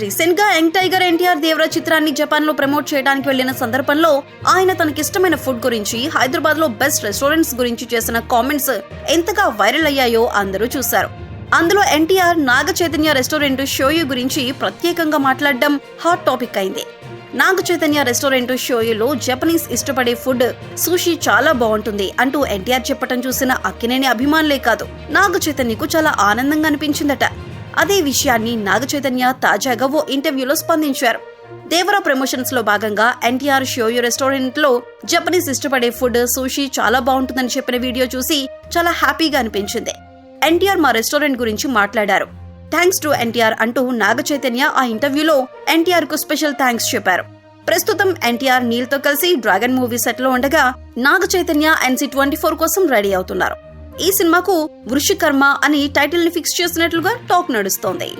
రీసెంట్గా young tiger NTR Devara చిత్రాన్ని జపాన్లో ప్రమోట్ చేయడానికి వెళ్ళిన సందర్భంలో ఆయన తనకిష్టమైన ఫుడ్ గురించి హైదరాబాద్లో బెస్ట్ రెస్టారెంట్స్ గురించి చేసిన కామెంట్స్ ఎంతగా వైరల్ అయ్యాయో అందరూ చూశారు. అందులో ఎన్టీఆర్ నాగ చైతన్య రెస్టారెంట్ షోయు గురించి ప్రత్యేకంగా మాట్లాడడం హాట్ టాపిక్ అయింది. నాగ చైతన్య రెస్టారెంట్ షోయులో జపనీస్ ఇష్టపడే ఫుడ్ సుషి చాలా బాగుంటుంది అంటూ ఎన్టీఆర్ చెప్పటం చూసిన అక్కినేని అభిమానులే కాదు నాగ చైతన్యకు చాలా ఆనందంగా అనిపించిందట. అదే విషయాన్ని నాగచైతన్య తాజాగా ఓ ఇంటర్వ్యూలో స్పందించారు. దేవరా ప్రమోషన్స్లో భాగంగా ఎన్టీఆర్ షోయు రెస్టారెంట్లో జపనీస్ ఇష్టపడే ఫుడ్ సుషి చాలా బాగుంటుందని చెప్పిన వీడియో చూసి చాలా హ్యాపీగా అనిపించింది. ఎన్టీఆర్ మా రెస్టారెంట్ గురించి మాట్లాడారు. థ్యాంక్స్ టు ఎన్టీఆర్ అంటూ నాగ చైతన్య ఆ ఇంటర్వ్యూలో ఎన్టీఆర్కు స్పెషల్ థ్యాంక్స్ చెప్పారు. ప్రస్తుతం ఎన్టీఆర్ నీల్తో కలిసి డ్రాగన్ మూవీ సెట్లో ఉండగా Naga Chaitanya NC twenty four కోసం రెడీ అవుతున్నారు. ఈ సినిమాకు వృషికర్మ అని టైటిల్ని ఫిక్స్ చేసినట్లుగా టాక్ నడుస్తోంది.